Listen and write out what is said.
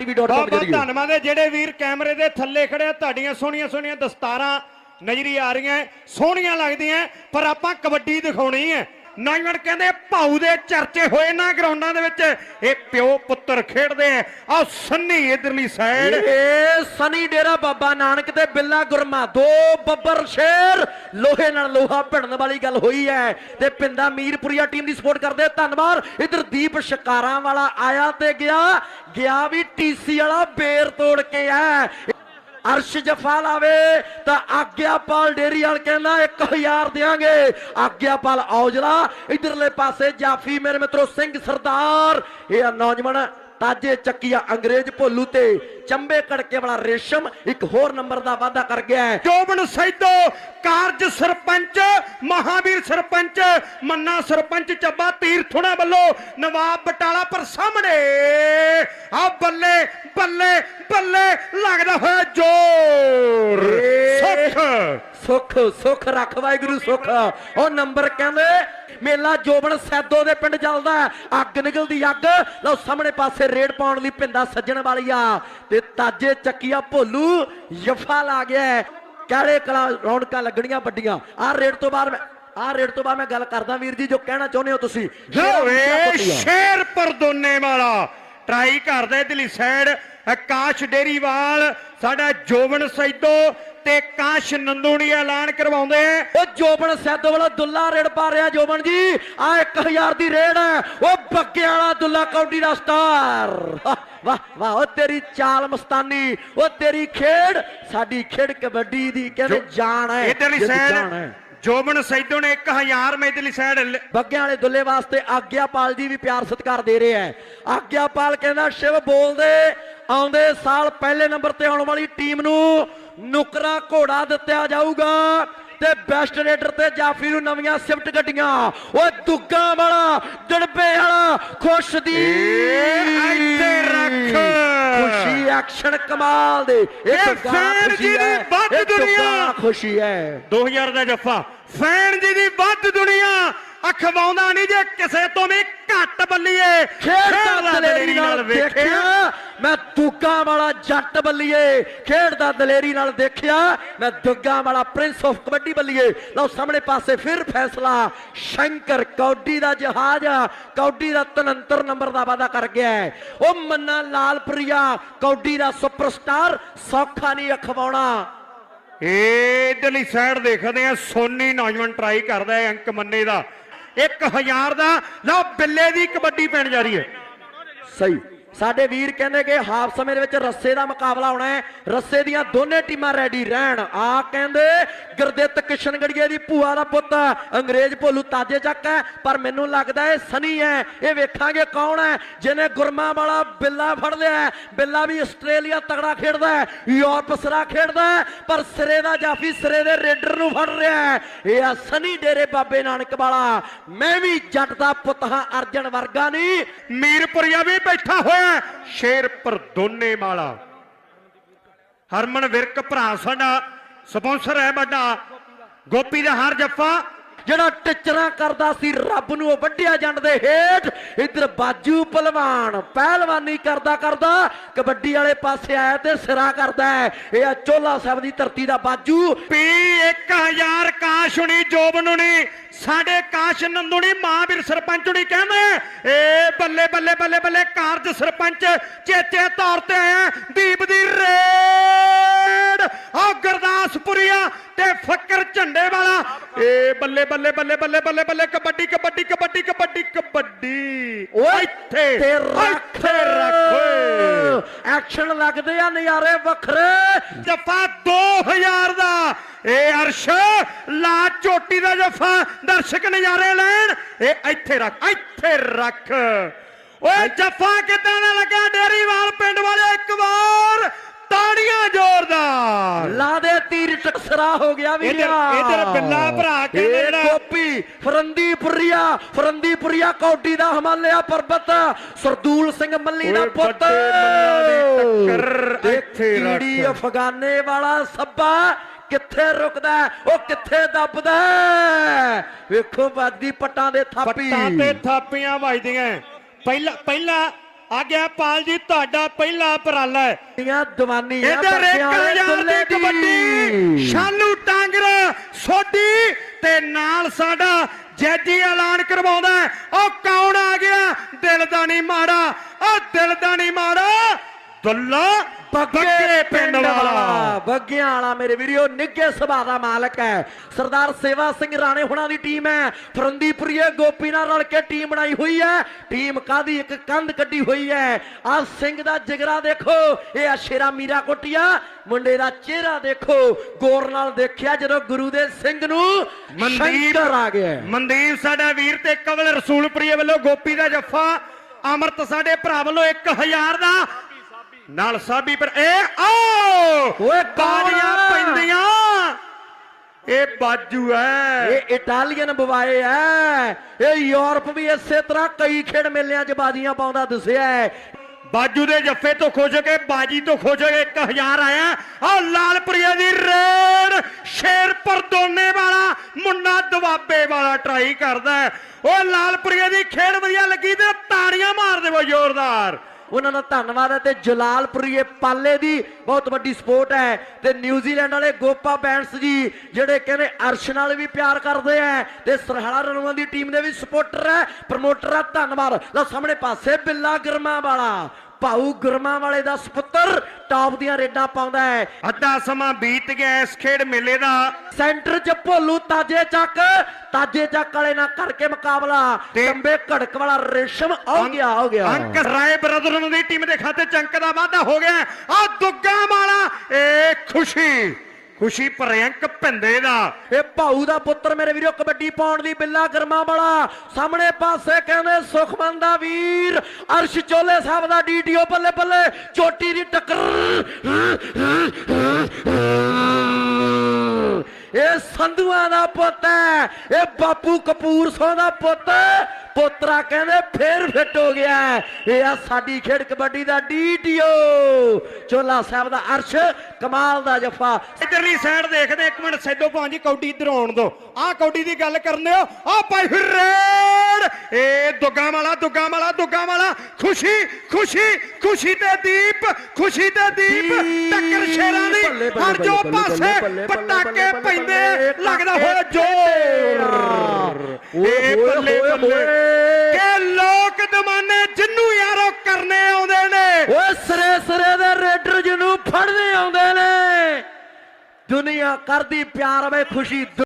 tv.com ਬਹੁਤ ਬਹੁਤ ਜਰੀਏ ਧੰਨਵਾਦ ਹੈ। ਜਿਹੜੇ ਵੀਰ ਕੈਮਰੇ ਦੇ ਥੱਲੇ ਖੜੇ ਆ ਤੁਹਾਡੀਆਂ ਸੋਹਣੀਆਂ ਸੋਹਣੀਆਂ ਦਸਤਾਰਾਂ ਨਜ਼ਰੀ ਆ ਰਹੀਆਂ ਸੋਹਣੀਆਂ ਲੱਗਦੀਆਂ ਪਰ ਆਪਾਂ ਕਬੱਡੀ ਦਿਖਾਉਣੀ ਹੈ। ਨੌਜਵਾਨ ਕਹਿੰਦੇ ਭਾਊ ਦੇ ਚਰਚੇ ਹੋਏ ਨਾ ਗਰਾਊਂਡਾਂ ਦੇ ਵਿੱਚ। ਇਹ ਪਿਓ ਪੁੱਤਰ ਖੇਡਦੇ ਆ। ਆ ਸੰਨੀ ਇਧਰਲੀ ਸਾਈਡ ਇਹ ਸਨੀ ਡੇਰਾ ਬਾਬਾ ਨਾਨਕ ਤੇ ਬਿੱਲਾ ਗੁਰਮਾ। ਦੋ ਬੱਬਰ ਸ਼ੇਰ। ਲੋਹੇ ਨਾਲ ਲੋਹਾ ਭਿੜਨ ਵਾਲੀ ਗੱਲ ਹੋਈ ਹੈ। ਤੇ ਪਿੰਦਾ ਮੀਰਪੁਰੀਆ ਟੀਮ ਦੀ ਸਪੋਰਟ ਕਰਦੇ ਧੰਨਵਾਦ। ਇਧਰ ਦੀਪ ਸ਼ਿਕਾਰਾਂ ਵਾਲਾ ਆਇਆ ਤੇ ਗਿਆ। ਗਿਆ ਵੀ ਟੀਸੀ ਵਾਲਾ, ਬੇਰ ਤੋੜ ਕੇ ਆ ਅਰਸ਼ ਜਫਾ ਲਾਵੇ ਤਾਂ ਆਗਿਆਪਾਲ ਡੇਰੀ ਵਾਲ ਕਹਿੰਦਾ 1000 ਦੇਾਂਗੇ ਆਗਿਆਪਾਲ ਔਜਲਾ ਇਧਰਲੇ ਪਾਸੇ ਜਾਫੀ ਮੇਰੇ ਮਿੱਤਰੋ ਸਿੰਘ ਸਰਦਾਰ। ਇਹ ਨੌਜਵਾਨ ਤਾਜੇ ਚੱਕੀਆ ਅੰਗਰੇਜ਼ ਭੋਲੂ ਤੇ ਚੰਬੇ ਕੜਕੇ ਵਾਲਾ ਰੇਸ਼ਮ, ਇੱਕ ਹੋਰ ਨੰਬਰ ਦਾ ਵਾਅਦਾ ਕਰ ਗਿਆ ਹੈ। ਜੋਬਨ ਸੈਦੋ ਕਾਰਜ ਸਰਪੰਚ, ਮਹਾਵੀਰ ਸਰਪੰਚ, ਮੰਨਾ ਸਰਪੰਚ, ਚੱਬਾ ਤੀਰਥੁਣਾ ਵੱਲੋਂ ਨਵਾਬ ਬਟਾਲਾ ਪਰ ਸਾਹਮਣੇ ਬੱਲੇ ਬੱਲੇ ਬੱਲੇ ਲੱਗਦਾ ਹੋਇਆ ਜੋਰ। ਸੁੱਖ। ਸੁੱਖ ਸੁੱਖ ਰੱਖ ਵਾਹਿਗੁਰੂ ਸੁੱਖ। ਉਹ ਨੰਬਰ ਕਹਿੰਦੇ ਮੇਲਾ ਜੋਬਨ ਸੈਦੋ ਦੇ ਪਿੰਡ ਚੱਲਦਾ। ਅੱਗ ਨਿਕਲਦੀ ਅੱਗ। ਲਓ ਸਾਹਮਣੇ ਪਾਸੇ ਰੇਡ ਪਾਉਣ ਲਈ ਪਿੰਦਾ ਸੱਜਣ ਵਾਲੀ ਆ ਤੇ ਤਾਜੇ ਚੱਕੀਆ ਭੋਲੂ ਯਫਾ ਲਾ ਗਿਆ। ਕਾਲੇ ਕਲਾ ਰੌਣਕਾਂ ਲੱਗਣੀਆਂ ਵੱਡੀਆਂ। ਆਹ ਰੇਡ ਤੋਂ ਬਾਅਦ ਮੈਂ ਆਹ ਰੇਡ ਤੋਂ ਬਾਅਦ ਮੈਂ ਗੱਲ ਕਰਦਾ ਵੀਰ ਜੀ ਜੋ ਕਹਿਣਾ ਚਾਹੁੰਦੇ ਹੋ ਤੁਸੀਂ। ਵੇ ਸ਼ੇਰ ਪਰ ਦੋਨੇ ਵਾਲਾ। ਟਰਾਈ ਕਰਦਾ ਇਧਰਲੀ ਸਾਈਡ ਆਕਾਸ਼ ਡੇਰੀਵਾਲ ਸਾਡਾ ਜੋਬਨ ਸੈਦੋ ਤੇ ਕਾਸ਼ ਨੰਦੂਣੀ ਐਲਾਨ ਕਰਵਾਉਂਦੇ ਆ। ਉਹ ਜੋਬਨ ਸੈਦੋ ਵਾਲਾ ਦੁੱਲਾ ਰੇਡ ਪਾ ਰਿਹਾ ਜੋਬਨ ਜੀ। ਆ 1000 ਦੀ ਰੇਡ ਹੈ। ਉਹ ਬੱਗੇ ਵਾਲਾ ਦੁੱਲਾ ਕੌਡੀ ਦਾ ਸਟਾਰ। ਵਾਹ, ਵਾਹ ਉਹ ਤੇਰੀ ਚਾਲ ਮਸਤਾਨੀ ਉਹ ਤੇਰੀ ਖੇਡ। ਸਾਡੀ ਖੇਡ ਕਬੱਡੀ ਦੀ ਕਹਿੰਦੇ ਜਾਨ ਹੈ ਇਧਰਲੀ ਸਾਈਡ। ਜੋਬਨ ਸੈਦੋ ਨੇ 1000 ਮੈਂ ਇਧਰਲੀ ਸਾਈਡ ਬੱਗਿਆਂ ਵਾਲੇ ਦੁੱਲੇ ਵਾਸਤੇ ਆਗਿਆਪਾਲ ਜੀ ਵੀ ਪਿਆਰ ਸਤਿਕਾਰ ਦੇ ਰਹੇ ਹੈ ਆਗਿਆਪਾਲ ਕਹਿੰਦਾ ਸ਼ਿਵ ਬੋਲਦੇ ਆਉਂਦੇ ਸਾਲ ਪਹਿਲੇ ਨੰਬਰ ਤੇ ਆਉਣ ਵਾਲੀ ਟੀਮ ਨੂੰ ਨੁਕਰਾ ਘੋੜਾ ਦਿੱਤਾ ਜਾਊਗਾ ਤੇ ਬੈਸਟ ਰੇਡਰ ਤੇ ਜਾਫੀ ਨੂੰ ਨਵੀਆਂ ਸਿਫਟ ਗੱਡੀਆਂ। ਓਏ ਦੁੱਗਾ ਵਾਲਾ ਡੜਬੇ ਵਾਲਾ ਖੁਸ਼ ਦੀ ਇੱਥੇ ਰੱਖ। ਖੁਸ਼ੀ ਐਕਸ਼ਨ ਕਮਾਲ ਦੇ। ਇਹ ਫੈਨ ਖੁਸ਼ੀ ਜੀ ਦੀ ਹੈ, ਵੱਧ ਦੁਨੀਆ। ਖੁਸ਼ੀ ਹੈ 2000 ਦਾ ਜੱਫਾ। ਫੈਨ ਜੀ ਦੀ ਵੱਧ ਦੁਨੀਆ ਅਖਵਾਉਂਦਾ ਨਹੀਂ ਜੇ ਕਿਸੇ ਤੋਂ ਵੀ ਘੱਟ ਬੱਲੀਏ। ਖੇਡਦਾ ਦਲੇਰੀ ਨਾਲ ਦੇਖਿਆ। ਮੈਂ ਦੁੱਗਾ ਵਾਲਾ ਜੱਟ ਬੱਲੀਏ। ਖੇਡਦਾ ਦਲੇਰੀ ਨਾਲ ਦੇਖਿਆ। ਮੈਂ ਦੁੱਗਾ ਵਾਲਾ ਪ੍ਰਿੰਸ ਆਫ ਕਬੱਡੀ ਬੱਲੀਏ। ਲਓ ਸਾਹਮਣੇ ਪਾਸੇ ਫਿਰ ਫੈਸਲਾ। ਸ਼ੰਕਰ ਕੌਡੀ ਦਾ ਜਹਾਜ਼ ਕੌਡੀ ਦਾ ਤਨੰਤਰ ਨੰਬਰ ਦਾ ਵਾਅਦਾ ਕਰ ਗਿਆ। ਉਹ ਮੰਨਾ ਲਾਲਪ੍ਰਿਆ ਕੌਡੀ ਦਾ ਸੁਪਰਸਟਾਰ ਸੌਖਾ ਨਹੀਂ ਅਖਵਾਉਣਾ। ਇਧਰਲੀ ਸਾਈਡ ਦੇਖਦੇ ਆ, ਸੋਨੀ ਨੌਜਵਾਨ ਟਰਾਈ ਕਰਦਾ ਹੈ ਅੰਕ ਮੰਨੇ ਦਾ। 1000 ਦਾ, ਲਓ ਬਿੱਲੇ ਦੀ ਕਬੱਡੀ ਪੈਣ ਜਾ ਰਹੀ ਹੈ। ਸਹੀ। ਸਾਡੇ ਵੀਰ ਕਹਿੰਦੇ ਕਿ ਹਾਫ ਸਮੇਂ ਦੇ ਵਿੱਚ ਰੱਸੇ ਦਾ ਮੁਕਾਬਲਾ ਹੋਣਾ ਹੈ। ਰੱਸੇ ਦੀਆਂ ਦੋਨੇ ਟੀਮਾਂ ਰੈਡੀ ਰਹਿਣ। ਆ ਕਹਿੰਦੇ ਗੁਰਦਿੱਤ ਕਿਸ਼ਨਗੜੀਏ ਦੀ ਭੂਆ ਦਾ ਪੁੱਤ। ਅੰਗਰੇਜ਼ ਭੋਲੂ ਤਾਜੇ ਚੱਕ ਹੈ, ਪਰ ਮੈਨੂੰ ਲੱਗਦਾ ਇਹ ਸਨੀ ਹੈ। ਇਹ ਵੇਖਾਂਗੇ ਕੌਣ ਹੈ, ਜਿਹਨੇ ਗੁਰਮਾ ਵਾਲਾ ਬਿੱਲਾ ਫੜ ਲਿਆ ਬਿੱਲਾ ਵੀ ਆਸਟ੍ਰੇਲੀਆ ਤਗੜਾ ਖੇਡਦਾ ਹੈ, ਯੂਰਪ ਸਰਾ ਖੇਡਦਾ ਹੈ, ਪਰ ਸਿਰੇ ਦਾ ਜਾਫੀ ਸਿਰੇ ਦੇ ਰੇਡਰ ਨੂੰ ਫੜ ਰਿਹਾ ਹੈ। ਇਹ ਆ ਸਨੀ ਡੇਰੇ ਬਾਬੇ ਨਾਨਕ ਵਾਲਾ। ਮੈਂ ਵੀ ਜੱਟ ਦਾ ਪੁੱਤ ਹਾਂ, ਅਰਜਨ ਵਰਗਾ ਨਹੀਂ। ਮੀਰਪੁਰੀਆ ਵੀ ਬੈਠਾ ਹੋਇਆ ਹੈ। ਸ਼ੇਰ ਪਰ ਦੋਨੇ ਵਾਲਾ ਹਰਮਨ ਵਿਰਕ ਭਰਾ ਸਾਡਾ, ਸਪਾਂਸਰ ਹੈ ਵੱਡਾ ਗੋਪੀ ਦਾ ਹਰ ਜੱਫਾ ਜਿਹੜਾ ਟਿਚਰਾਂ ਕਰਦਾ ਸੀ, ਰੱਬ ਨੂੰ ਉਹ ਵੱਢਿਆ ਜੰਡ ਦੇ ਹੇਠ। ਇੱਧਰ ਬਾਜੂ ਪਹਿਲਵਾਨ, ਪਹਿਲਵਾਨੀ ਕਰਦਾ ਕਰਦਾ, ਕਬੱਡੀ ਵਾਲੇ ਪਾਸੇ ਆਇਆ ਤੇ ਸਿਰਾ ਕਰਦਾ ਇਹ ਆ ਚੋਲਾ ਸਾਹਿਬ ਦੀ ਧਰਤੀ ਦਾ ਬਾਜੂ। ਪੀ 1000 ਕਾਸ਼ੁਣੀ ਜੋਬਨੁਣੀ ਸਾਡੇ ਕਾਸ਼ ਨੰਦੁਣੀ ਮਹਾਂਵੀਰ ਸਰਪੰਚ ਹੁਣੀ ਕਹਿੰਦੇ ਏ ਬੱਲੇ ਬੱਲੇ ਬੱਲੇ ਬੱਲੇ ਕਾਰਜ ਸਰਪੰਚ ਚੇਚੇ ਤੌਰ ਤੇ ਆਇਆ, ਦੀਪ ਦੀ ਰੇਡ। ਆ ਗੁਰਦਾਸਪੁਰੀਆ ਤੇ ਫੱਕਰ ਝੰਡੇ ਵਾਲਾ। ਏ ਬੱਲੇ ਬੱਲੇ ਬੱਲੇ ਬੱਲੇ ਬੱਲੇ ਬੱਲੇ ਕਬੱਡੀ ਕਬੱਡੀ ਕਬੱਡੀ ਕਬੱਡੀ ਕਬੱਡੀ। ਓਏ ਇੱਥੇ ਤੇ ਰੱਖ। ਇੱਥੇ ਰੱਖ। ਐਕਸ਼ਨ ਲੱਗਦੇ ਆ ਨਜ਼ਾਰੇ ਵੱਖਰੇ। ਜਫਾ 2000 ਦਾ। ਇਹ ਅਰਸ਼ ਲਾ ਚੋਟੀ ਦਾ ਜਫਾ। ਦਰਸ਼ਕ ਨਜ਼ਾਰੇ ਲੈਣ। ਇਹ ਇੱਥੇ ਰੱਖ ਇੱਥੇ ਰੱਖ। ਓਏ ਜਫਾ ਕਿਦਾਂ ਦਾ ਲੱਗਾ? ਡੇਰੀਵਾਲ ਪਿੰਡ ਵਾਲੇ ਇੱਕ ਵਾਰ। ਤਾੜੀਆਂ ਜ਼ੋਰਦਾਰ ਲਾ ਦੇ ਤੀਰ ਟਕਸਰਾ ਹੋ ਗਿਆ ਵੀ ਇੱਧਰ- ਇੱਧਰ ਬਿੱਲਾ ਭਰਾ ਕਹਿੰਦੇ ਜਿਹੜਾ- ਗੋਪੀ ਫਰੰਦੀਪੁਰੀਆ ਫਰੰਦੀਪੁਰੀਆ ਕੌਡੀ ਦਾ ਹਿਮਾਲਿਆ ਪਰਬਤ ਸਰਦੂਲ ਸਿੰਘ ਮੱਲੀ ਦਾ ਪੁੱਤ ਟੱਕਰ ਤੇ ਇੱਥੇ ਰੱਖ। ਕੀੜੀ ਅਫਗਾਨੇ ਵਾਲਾ ਸੱਬਾ ਕਿੱਥੇ ਰੁਕਦਾ? ਉਹ ਕਿੱਥੇ ਦੱਬਦਾ? ਵੇਖੋ ਵੱਜਦੀ ਪੱਟਾਂ ਦੇ ਥਾਪੀ ਪੱਟਾਂ ਤੇ ਥਾਪੀਆਂ ਵੱਜਦੀਆਂ ਪਹਿਲਾ ਪਹਿਲਾ ਆਗਿਆ ਪਾਲ ਜੀ ਤੁਹਾਡਾ ਪਹਿਲਾ ਉਪਰਾਲਾ ਹੈ। ਦੀਆਂ ਦੀਵਾਨੀ ਆ ਇਧਰ ਬੱਚਿਆਂ ਵਾਲੇ 1000 ਦੁੱਲੇ ਦੀ। ਕਬੱਡੀ ਸ਼ਾਲੂ ਟਾਂਗਰ ਸੋਢੀ ਤੇ ਨਾਲ ਸਾਡਾ ਜੈਜੀ ਐਲਾਨ ਕਰਵਾਉਂਦਾ। ਉਹ ਕੌਣ ਆ ਗਿਆ? ਦਿਲ ਦਾ ਨਹੀਂ ਮਾੜਾ। ਉਹ ਦਿਲ ਦਾ ਨਹੀਂ ਮਾੜਾ ਦੁੱਲਾ ਬੱਗੇ ਪਿੰਡ ਵਾਲਾ। ਬੱਗਿਆਂ ਵਾਲਾ ਮੇਰੇ ਵੀਰੋ ਨਿੱਘੇ ਸੁਭਾਅ ਦਾ ਮਾਲਕ ਹੈ। ਸਰਦਾਰ ਸੇਵਾ ਸਿੰਘ ਰਾਣੇ ਹੁਣਾਂ ਦੀ ਟੀਮ ਹੈ। ਫਰੰਦੀਪੁਰੀਏ ਗੋਪੀ ਨਾਲ ਰਲ ਕੇ ਟੀਮ ਬਣਾਈ ਹੋਈ ਹੈ। ਟੀਮ ਕਾਦੀ ਇੱਕ ਕੰਧ ਕੱਢੀ ਹੋਈ ਹੈ। ਆ ਸਿੰਘ ਦਾ ਜਿਗਰਾ ਦੇਖੋ। ਇਹ ਆ ਸ਼ੇਰਾ ਮੀਰਾ ਕੋਟੀਆ। ਮੁੰਡੇ ਦਾ ਚਿਹਰਾ ਦੇਖੋ। ਗੌਰ ਨਾਲ ਦੇਖਿਆ ਜਦੋਂ ਗੁਰੂ ਦੇ ਸਿੰਘ ਨੂੰ ਸ਼ੰਕਰ ਆ ਗਿਆ। ਮਨਦੀਪ ਸਾਡਾ ਵੀਰ ਤੇ ਕਵਲ ਰਸੂਲਪੁਰੀਏ ਵੱਲੋਂ ਗੋਪੀ ਦਾ ਜੱਫਾ। ਅਮਰਤ ਸਾਡੇ ਭਰਾ ਵੱਲੋਂ 1000 ਦਾ ਨਾਲ ਸਾਬੀ ਪਰ ਇਹ ਆਓ! ਓਏ ਬਾਜੀਆਂ? ਪੈਂਦੀਆਂ। ਇਹ ਬਾਜੂ ਹੈ। ਇਹ ਇਟਾਲੀਅਨ ਬਵਾਏ ਐ। ਇਹ ਯੂਰਪ ਵੀ ਇਸੇ ਤਰ੍ਹਾਂ ਕਈ ਖੇਡ ਮੇਲਿਆਂ 'ਚ ਬਾਜ਼ੀਆਂ ਪਾਉਂਦਾ ਦਿਸਿਆ ਹੈ ਬਾਜੂ ਦੇ ਜੱਫੇ ਤੋਂ ਖੁਸ਼ ਕੇ ਬਾਜੀ ਤੋਂ ਖੁਸ਼ ਕੇ 1000 ਆਇਆ। ਆ ਲਾਲਪੁਰੀਆ ਦੀ ਰੇਡ। ਸ਼ੇਰਪੁਰ ਦੋਨੇ ਵਾਲਾ ਮੁੰਡਾ ਦਵਾਬੇ ਵਾਲਾ ਟਰਾਈ ਕਰਦਾ। ਉਹ ਲਾਲਪੁਰੀਆ ਦੀ ਖੇਡ ਵਧੀਆ ਲੱਗੀ ਤੇ ਤਾੜੀਆਂ ਮਾਰ ਦੇਵੋ ਜ਼ੋਰਦਾਰ। ਉਹਨਾਂ ਦਾ ਧੰਨਵਾਦ ਹੈ ਤੇ ਜਲਾਲਪੁਰੀਏ ਪਾਲੇ ਦੀ ਬਹੁਤ ਵੱਡੀ ਸਪੋਰਟ ਹੈ ਤੇ ਨਿਊਜ਼ੀਲੈਂਡ ਵਾਲੇ ਗੋਪਾ ਬੈਂਸ ਜੀ ਜਿਹੜੇ ਕਹਿੰਦੇ ਅਰਸ਼ ਨਾਲ ਵੀ ਪਿਆਰ ਕਰਦੇ ਆ ਤੇ ਸਰਹਾਲਾ ਰਣੂਆਂ ਦੀ ਟੀਮ ਦੇ ਵੀ ਸਪੋਰਟਰ ਹੈ ਪ੍ਰਮੋਟਰ ਹੈ ਧੰਨਵਾਦ। ਲਓ ਸਾਹਮਣੇ ਪਾਸੇ ਬਿੱਲਾ ਗਰਮਾ ਵਾਲਾ। ਭਾਊ ਗਰਮਾ ਵਾਲੇ ਦਾ ਸੁਪੁੱਤਰ ਟਾਪ ਦੀਆਂ ਰੇਡਾਂ ਪਾਉਂਦਾ ਹੈ। ਅੱਧਾ ਸਮਾਂ ਬੀਤ ਗਿਆ ਇਸ ਖੇਡ ਮੇਲੇ ਦਾ। ਸੈਂਟਰ 'ਚ ਭੋਲੂ ਤਾਜੇ ਚੱਕ ਤਾਜੇ ਚੱਕ ਵਾਲੇ ਨਾਲ ਕਰਕੇ ਮੁਕਾਬਲਾ। ਟੰਬੇ ਘੜਕ ਵਾਲਾ ਰੇਸ਼ਮ ਆ ਗਿਆ ਆ ਗਿਆ। ਅੰਕ ਰਾਏ ਬ੍ਰਦਰਨ ਦੀ ਟੀਮ ਦੇ ਖਾਤੇ ਚ ਅੰਕ ਦਾ ਵਾਧਾ ਹੋ ਗਿਆ। ਆ ਦੁੱਗਾ ਵਾਲਾ ਇਹ ਖੁਸ਼ੀ। ਖੁਸ਼ੀ ਪ੍ਰਿਅੰਕ ਭਿੰਦੇ ਦਾ। ਇਹ ਭਾਊ ਦਾ ਪੁੱਤਰ ਮੇਰੇ ਵੀਰੋ, ਕਬੱਡੀ ਪਾਉਣ ਦੀ ਬਿੱਲਾ ਗਰਮਾ ਵਾਲਾ। ਸਾਹਮਣੇ ਪਾਸੇ ਕਹਿੰਦੇ ਸੁਖਮਨ ਦਾ ਵੀਰ। ਅਰਸ਼ ਚੋਲੇ ਸਾਹਿਬ ਦਾ ਡੀਟੀਓ ਬੱਲੇ ਬੱਲੇ। ਚੋਟੀ ਦੀ ਟੱਕਰ। ਇਹ ਸੰਧੂਆਂ ਦਾ ਪੁੱਤ ਹੈ। ਇਹ ਬਾਪੂ ਕਪੂਰ ਸੋ ਦਾ ਪੁੱਤ। ਪੋਤਰਾ ਕਹਿੰਦੇ ਫੇਰ ਫਿੱਟ ਹੋ ਗਿਆ ਇਹ ਆ ਸਾਡੀ ਖੇਡ ਕਬੱਡੀ ਦਾ ਡੀਟੀਓ ਚੋਲਾ ਸਾਹਿਬ ਦਾ ਅਰਸ਼, ਕਮਾਲ ਦਾ ਜਫਾ। ਇਧਰਲੀ ਸਾਈਡ ਦੇਖਦੇ, ਇੱਕ ਮਿੰਟ ਸੈਦੋ ਭਾਂ ਕੌਡੀ ਇਧਰ ਆਉਣ ਦੋ। ਆਹ ਕੌਡੀ ਦੀ ਗੱਲ ਕਰਨੇ ਹੋ। ਆ ਭਾਈ ਰੇਡ ਇਹ ਦੁੱਗਾ ਵਾਲਾ ਦੁੱਗਾ ਵਾਲਾ ਦੁੱਗਾ ਵਾਲਾ। ਖੁਸ਼ੀ ਖੁਸ਼ੀ ਖੁਸ਼ੀ ਤੇ ਦੀਪ ਖੁਸ਼ੀ ਤੇ ਦੀਪ। ਟੱਕਰ ਸ਼ੇਰਾਂ ਦੀ। ਹਰ ਜੋ ਪਾਸੇ ਪਟਾਕੇ ਪੈਂਦੇ ਲੱਗਦਾ ਹੋਇਆ ਜੋਰ। ਓਏ, ਬੱਲੇ ਬੱਲੇ। ਕਿ ਲੋਕ ਦਮਾਨੇ ਜਿੰਨੂੰ ਯਾਰੋ ਕਰਨੇ ਆਉਂਦੇ ਨੇ। ਓਏ ਸਰੇ ਸਰੇ ਦੇ ਰੇਡਰ ਜਿਹਨੂੰ ਫੜਦੇ ਆਉਂਦੇ ਨੇ। ਦੁਨੀਆ ਕਰਦੀ ਪਿਆਰ ਵੇ ਖੁਸ਼ੀ।